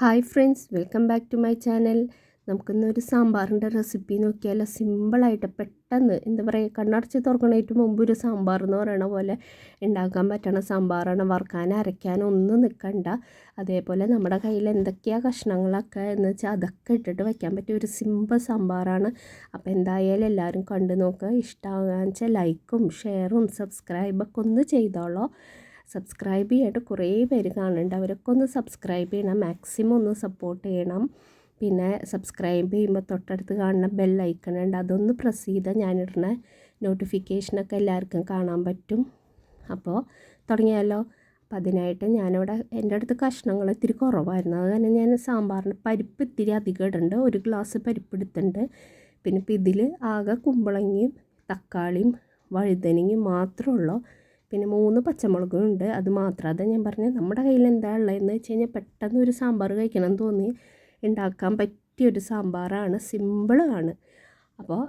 Hi friends welcome back to my channel നമുക്കിന്ന് ഒരു സാമ്പാറിന്റെ recipe നോക്കിയാൽ സിമ്പിളായിട്ട് പെട്ടെന്ന് എന്താ പറയുക കണ്ണടച്ച് തുറക്കണേറ്റ് മുമ്പ് ഒരു സാമ്പാർ എന്ന് പറയണ പോലെ ഉണ്ടാക്കാൻ പറ്റണ സാമ്പാറാണ്. വറുക്കാൻ അരയ്ക്കാനോ ഒന്നും നിൽക്കണ്ട അതേപോലെ നമ്മുടെ കയ്യിൽ എന്തൊക്കെയാണ് കഷ്ണങ്ങളൊക്കെ എന്ന് വെച്ചാൽ അതൊക്കെ ഇട്ടിട്ട് വയ്ക്കാൻ പറ്റിയ ഒരു സിമ്പിൾ സാമ്പാറാണ്. അപ്പോൾ എന്തായാലും എല്ലാവരും കണ്ടു നോക്കുക. ഇഷ്ടമാകാന്ന് വെച്ചാൽ ലൈക്കും ഷെയറും സബ്സ്ക്രൈബൊക്കെ ഒന്ന് ചെയ്തോളൂ. സബ്സ്ക്രൈബ് ചെയ്യായിട്ട് കുറേ പേര് കാണുന്നുണ്ട്. അവരൊക്കെ ഒന്ന് സബ്സ്ക്രൈബ് ചെയ്യണം. മാക്സിമം ഒന്ന് സപ്പോർട്ട് ചെയ്യണം. പിന്നെ സബ്സ്ക്രൈബ് ചെയ്യുമ്പോൾ തൊട്ടടുത്ത് കാണുന്ന ബെൽ ഐക്കൺ ഉണ്ട്. അതൊന്ന് പ്രസ് ചെയ്താൽ ഞാനിടുന്ന നോട്ടിഫിക്കേഷനൊക്കെ എല്ലാവർക്കും കാണാൻ പറ്റും. അപ്പോൾ തുടങ്ങിയാലോ? അപ്പം അതിനായിട്ട് ഞാനിവിടെ എന്റെ അടുത്ത് കഷ്ണങ്ങൾ ഇത്തിരി കുറവായിരുന്നു. അത് തന്നെ ഞാൻ സാമ്പാറിന് പരിപ്പ് ഇത്തിരി അധികം ഇടുന്നുണ്ട് ഒരു ഗ്ലാസ് പരിപ്പ് എടുത്തിട്ടുണ്ട്. പിന്നെ ഇപ്പം ഇതിൽ ആകെ കുമ്പളങ്ങയും തക്കാളിയും വഴുതനങ്ങയും മാത്രമേ ഉള്ളൂ. പിന്നെ മൂന്ന് പച്ചമുളകും ഉണ്ട്. അത് മാത്രം. അതാ ഞാൻ പറഞ്ഞത് നമ്മുടെ കയ്യിൽ എന്താ ഉള്ളതെന്ന് വെച്ച് കഴിഞ്ഞാൽ പെട്ടെന്ന് ഒരു സാമ്പാർ കഴിക്കണം തോന്നി. ഉണ്ടാക്കാൻ പറ്റിയൊരു സാമ്പാറാണ്. സിമ്പിളാണ് അപ്പോൾ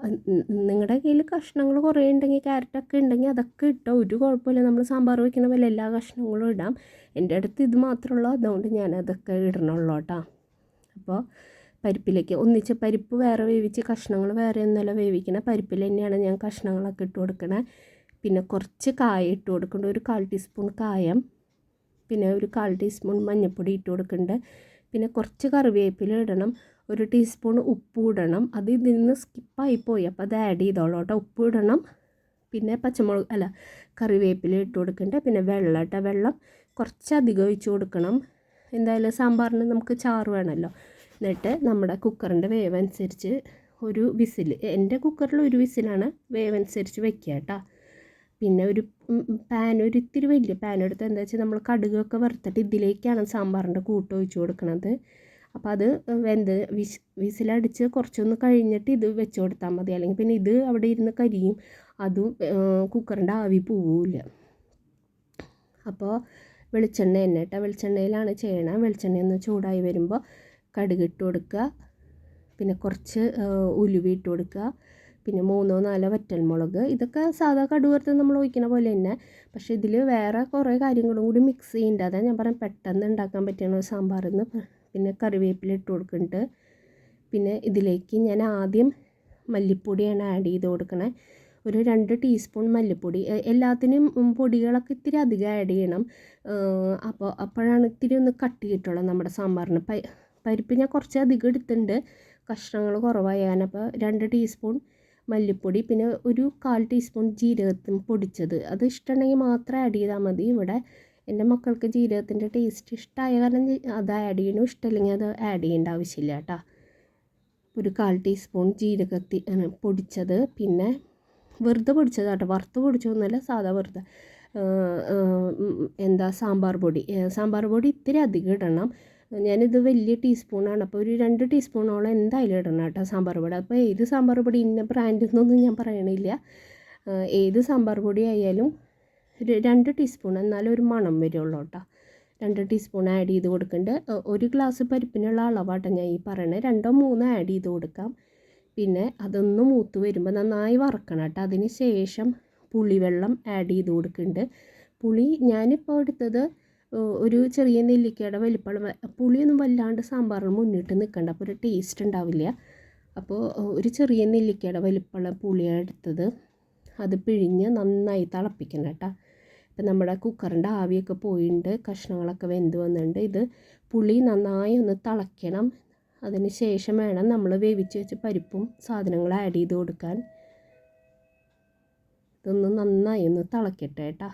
നിങ്ങളുടെ കയ്യിൽ കഷ്ണങ്ങൾ കുറേ ഉണ്ടെങ്കിൽ ക്യാരറ്റൊക്കെ ഉണ്ടെങ്കിൽ അതൊക്കെ ഇട്ടോ. ഒരു കുഴപ്പമില്ല. നമ്മൾ സാമ്പാർ വയ്ക്കുന്ന പോലെ എല്ലാ കഷ്ണങ്ങളും ഇടാം. എന്റെ അടുത്ത് ഇത് മാത്രമുള്ളൂ അതുകൊണ്ട് ഞാൻ അതൊക്കെ ഇടണുള്ളൂ കേട്ടോ അപ്പോൾ പരിപ്പിലേക്ക് ഒന്നിച്ച് പരിപ്പ് വേറെ വേവിച്ച് കഷ്ണങ്ങൾ വേറെ ഒന്നല്ല വേവിക്കണേ. പരിപ്പിൽ തന്നെയാണ് ഞാൻ കഷ്ണങ്ങളൊക്കെ ഇട്ട് കൊടുക്കണേ. പിന്നെ കുറച്ച് കായ ഇട്ട് കൊടുക്കുന്നുണ്ട്. ഒരു കാൽ ടീസ്പൂൺ കായം പിന്നെ ഒരു കാൽ ടീസ്പൂൺ മഞ്ഞൾപ്പൊടി ഇട്ട് കൊടുക്കുന്നുണ്ട്. പിന്നെ കുറച്ച് കറിവേപ്പില ഇടണം. ഒരു ടീസ്പൂൺ ഉപ്പ് ഇടണം. അത് ഇതിൽ നിന്ന് സ്കിപ്പായി പോയി. അപ്പോൾ അത് ആഡ് ചെയ്തോളൂ കേട്ടോ. ഉപ്പ് ഇടണം. പിന്നെ പച്ചമുളക് അല്ല കറിവേപ്പില ഇട്ട് കൊടുക്കണ്ടേ പിന്നെ വെള്ളം കേട്ടോ. വെള്ളം കുറച്ചധികം ഒഴിച്ച് കൊടുക്കണം. എന്തായാലും സാമ്പാറിന് നമുക്ക് ചാറ് വേണമല്ലോ. എന്നിട്ട് നമ്മുടെ കുക്കറിന്റെ വേവ് അനുസരിച്ച് ഒരു വിസിൽ എന്റെ കുക്കറിൽ ഒരു വിസിലാണ് വേവ് അനുസരിച്ച് വെക്കുക കേട്ടോ. പിന്നെ ഒരു പാൻ ഒരു ഇത്തിരി വലിയ പാൻ എടുത്ത് എന്താ വെച്ചാൽ നമ്മൾ കടുകൊക്കെ വറുത്തിട്ട് ഇതിലേക്കാണ് സാമ്പാറിന്റെ കൂട്ട് ഒഴിച്ചു കൊടുക്കുന്നത് അപ്പോൾ അത് വെന്ത് വിസ് വിസിലടിച്ച് കുറച്ചൊന്ന് കഴിഞ്ഞിട്ട് ഇത് വെച്ച് കൊടുത്താൽ മതി. അല്ലെങ്കിൽ പിന്നെ ഇത് അവിടെ ഇരുന്ന് കരിയും. അതും കുക്കറിന്റെ ആവി പോവില്ല. അപ്പോൾ വെളിച്ചെണ്ണ തന്നെ കേട്ടോ. വെളിച്ചെണ്ണയിലാണ് ചെയ്യണം. വെളിച്ചെണ്ണ ഒന്ന് ചൂടായി വരുമ്പോൾ കടുക് ഇട്ട് കൊടുക്കുക. പിന്നെ കുറച്ച് ഉലുവ ഇട്ട് കൊടുക്കുക. പിന്നെ മൂന്നോ നാലോ വറ്റൽമുളക് ഇതൊക്കെ സാധാ കടുവറുത്ത് നമ്മൾ ഒഴിക്കുന്ന പോലെ തന്നെ. പക്ഷേ ഇതിൽ വേറെ കുറേ കാര്യങ്ങളും കൂടി മിക്സ് ചെയ്യുന്നുണ്ട് അതാണ് ഞാൻ പറയാം പെട്ടെന്ന് ഉണ്ടാക്കാൻ പറ്റുന്ന സാമ്പാറിന്ന് പിന്നെ കറിവേപ്പില ഇട്ട് കൊടുക്കുന്നുണ്ട് പിന്നെ ഇതിലേക്ക് ഞാൻ ആദ്യം മല്ലിപ്പൊടിയാണ് ആഡ് ചെയ്ത് കൊടുക്കണേ. ഒരു രണ്ട് ടീസ്പൂൺ മല്ലിപ്പൊടി. എല്ലാത്തിനും പൊടികളൊക്കെ ഇത്തിരി അധികം ആഡ് ചെയ്യണം. അപ്പോൾ അപ്പോഴാണ് ഇത്തിരി ഒന്ന് കട്ടി കിട്ടുള്ളൂ നമ്മുടെ സാമ്പാറിന്. പരിപ്പ് ഞാൻ കുറച്ച് അധികം എടുത്തിട്ടുണ്ട്. കഷ്ണങ്ങൾ കുറവായാണ് അപ്പോൾ രണ്ട് ടീസ്പൂൺ മല്ലിപ്പൊടി പിന്നെ ഒരു കാൽ ടീസ്പൂൺ ജീരകത്തിന് പൊടിച്ചത്. അത് ഇഷ്ടമുണ്ടെങ്കിൽ മാത്രം ആഡ് ചെയ്താൽ മതി. ഇവിടെ എന്റെ മക്കൾക്ക് ജീരകത്തിന്റെ ടേസ്റ്റ് ഇഷ്ടമായ കാരണം അത് ആഡ് ചെയ്യണോ ഇഷ്ടമില്ലെങ്കിൽ അത് ആഡ് ചെയ്യേണ്ട ആവശ്യമില്ല കേട്ടോ. ഒരു കാൽ ടീസ്പൂൺ ജീരകത്തി പൊടിച്ചത്. പിന്നെ വെറുതെ പൊടിച്ചത് കേട്ടോ. വറുത്ത് പൊടിച്ചതൊന്നുമല്ല സാധാ വെറുതെ എന്താ സാമ്പാർ പൊടി. സാമ്പാർ പൊടി ഇത്തിരി അധികം ഇടണം. ഞാനിത് വലിയ ടീസ്പൂണാണ്. അപ്പോൾ ഒരു രണ്ട് ടീസ്പൂണോളം എന്തായാലും ഇടണം കേട്ടോ സാമ്പാർ പൊടി. അപ്പോൾ ഏത് സാമ്പാർ പൊടി ഇന്ന ബ്രാൻഡ് എന്നൊന്നും ഞാൻ പറയണില്ല. ഏത് സാമ്പാർ പൊടി ആയാലും ഒരു രണ്ട് ടീസ്പൂൺ എന്നാലും ഒരു മണം വരുള്ളൂ കേട്ടോ. രണ്ട് ടീസ്പൂൺ ആഡ് ചെയ്ത് കൊടുക്കുന്നുണ്ട് ഒരു ഗ്ലാസ് പരിപ്പിനുള്ള അളവാട്ടോ ഞാൻ ഈ പറയണത് രണ്ടോ മൂന്നോ ആഡ് ചെയ്ത് കൊടുക്കാം. പിന്നെ അതൊന്ന് മൂത്ത് വരുമ്പോൾ നന്നായി വറക്കണം കേട്ടോ. അതിന് ശേഷം പുളിവെള്ളം ആഡ് ചെയ്ത് കൊടുക്കുന്നുണ്ട് പുളി ഞാനിപ്പോൾ എടുത്തത് ഒരു ചെറിയ നെല്ലിക്കയുടെ വലിപ്പമുള്ള പുളിയൊന്നും വല്ലാണ്ട് സാമ്പാറിന് മുന്നിട്ട് നിൽക്കണ്ട. അപ്പോൾ ഒരു ടേസ്റ്റ് ഉണ്ടാവില്ല. അപ്പോൾ ഒരു ചെറിയ നെല്ലിക്കയുടെ വലിപ്പമുള്ള പുളിയാണ് എടുത്തത്. അത് പിഴിഞ്ഞ് നന്നായി തിളപ്പിക്കണം കേട്ടോ. ഇപ്പം നമ്മുടെ കുക്കറിന്റെ ആവിയൊക്കെ പോയിട്ടുണ്ട് കഷ്ണങ്ങളൊക്കെ വെന്ത് വന്നിട്ടുണ്ട് ഇത് പുളി നന്നായി ഒന്ന് തിളയ്ക്കണം അതിന് ശേഷം വേണം നമ്മൾ വേവിച്ച് വെച്ച് പരിപ്പും സാധനങ്ങളും ആഡ് ചെയ്ത് കൊടുക്കാൻ. ഇതൊന്ന് നന്നായി ഒന്ന് തിളക്കട്ടെ കേട്ടോ.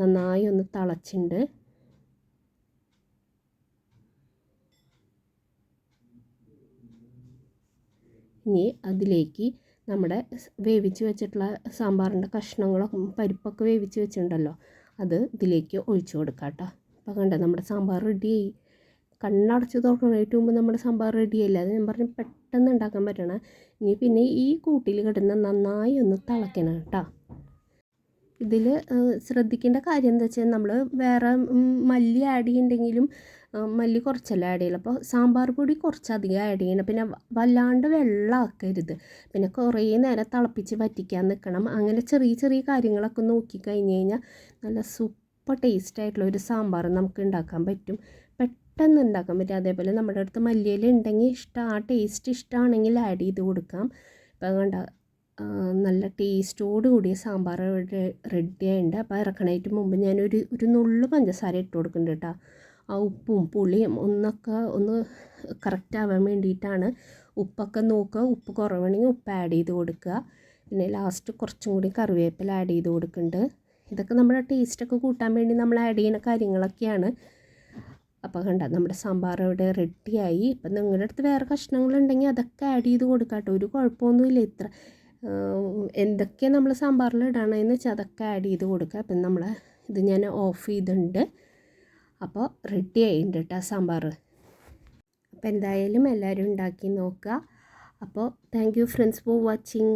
നന്നായി ഒന്ന് തിളച്ചിട്ടുണ്ട് ഇനി അതിലേക്ക് നമ്മുടെ വേവിച്ച് വെച്ചിട്ടുള്ള സാമ്പാറിന്റെ കഷ്ണങ്ങളൊക്കെ പരിപ്പൊക്കെ വേവിച്ച് വെച്ചിട്ടുണ്ടല്ലോ അത് ഇതിലേക്ക് ഒഴിച്ചു കൊടുക്കാം കേട്ടോ. അപ്പോൾ കണ്ടോ നമ്മുടെ സാമ്പാർ റെഡിയായി. കണ്ണടച്ച് തുറക്കണേറ്റ് മുമ്പ് നമ്മുടെ സാമ്പാർ റെഡിയായില്ല? അത് ഞാൻ പറഞ്ഞു പെട്ടെന്ന് ഉണ്ടാക്കാൻ പറ്റണം. ഇനി പിന്നെ ഈ കൂട്ടിൽ കിടന്ന് നന്നായി ഒന്ന് തിളയ്ക്കണം കേട്ടോ. ഇതിൽ ശ്രദ്ധിക്കേണ്ട കാര്യം എന്താ വെച്ചാൽ നമ്മൾ വേറെ മല്ലി ആഡ് ചെയ്യുന്നുണ്ടെങ്കിലും മല്ലി കുറച്ചല്ല ആഡ് ചെയ്യുള്ളൂ അപ്പോൾ സാമ്പാർ പൊടി കുറച്ചധികം ആഡ് ചെയ്യണം. പിന്നെ വല്ലാണ്ട് വെള്ളമാക്കരുത് പിന്നെ കുറേ നേരം തിളപ്പിച്ച് വറ്റിക്കാൻ നിൽക്കണം അങ്ങനെ ചെറിയ ചെറിയ കാര്യങ്ങളൊക്കെ നോക്കി കഴിഞ്ഞ് കഴിഞ്ഞാൽ നല്ല സൂപ്പർ ടേസ്റ്റായിട്ടുള്ള ഒരു സാമ്പാർ നമുക്ക് ഉണ്ടാക്കാൻ പറ്റും. പെട്ടെന്ന് ഉണ്ടാക്കാൻ പറ്റും. അതേപോലെ നമ്മുടെ അടുത്ത് മല്ലിയില ഉണ്ടെങ്കിൽ ഇഷ്ടം ആ ടേസ്റ്റ് ഇഷ്ടമാണെങ്കിൽ ആഡ് ചെയ്ത് കൊടുക്കാം. ഇപ്പം കണ്ട നല്ല ടേസ്റ്റോട് കൂടിയ സാമ്പാർ ഇവിടെ റെഡി ആയിട്ടുണ്ട് അപ്പോൾ ഇറക്കണേറ്റ് മുമ്പ് ഞാനൊരു ഒരു നുള്ളു പഞ്ചസാര ഇട്ട് കൊടുക്കുന്നുണ്ട് കേട്ടോ ആ ഉപ്പും പുളിയും ഒന്നൊക്കെ ഒന്ന് കറക്റ്റ് ആവാൻ വേണ്ടിയിട്ടാണ് ഉപ്പൊക്കെ നോക്കുക. ഉപ്പ് കുറവാണെങ്കിൽ ഉപ്പ് ആഡ് ചെയ്ത് കൊടുക്കുക. പിന്നെ ലാസ്റ്റ് കുറച്ചും കൂടി കറിവേപ്പില ആഡ് ചെയ്ത് കൊടുക്കുന്നുണ്ട് ഇതൊക്കെ നമ്മുടെ ടേസ്റ്റൊക്കെ കൂട്ടാൻ വേണ്ടി നമ്മൾ ആഡ് ചെയ്യുന്ന കാര്യങ്ങളൊക്കെയാണ്. അപ്പോൾ കണ്ട നമ്മുടെ സാമ്പാർ ഇവിടെ റെഡിയായി ഇപ്പം നിങ്ങളുടെ അടുത്ത് വേറെ കഷ്ണങ്ങളുണ്ടെങ്കിൽ അതൊക്കെ ആഡ് ചെയ്ത് കൊടുക്കാം കേട്ടോ ഒരു കുഴപ്പമൊന്നുമില്ല. ഇത്ര എന്തൊക്കെ നമ്മൾ സാമ്പാറിൽ ഇടണമെന്ന് വെച്ചാൽ അതൊക്കെ ആഡ് ചെയ്ത് കൊടുക്കുക. അപ്പം നമ്മൾ ഇത് ഞാൻ ഓഫ് ചെയ്തിട്ടുണ്ട്. അപ്പോൾ റെഡി ആയിട്ടുണ്ട് കേട്ടോ സാമ്പാർ. അപ്പോൾ എന്തായാലും എല്ലാവരും ഉണ്ടാക്കി നോക്കുക. അപ്പോൾ thank you friends for watching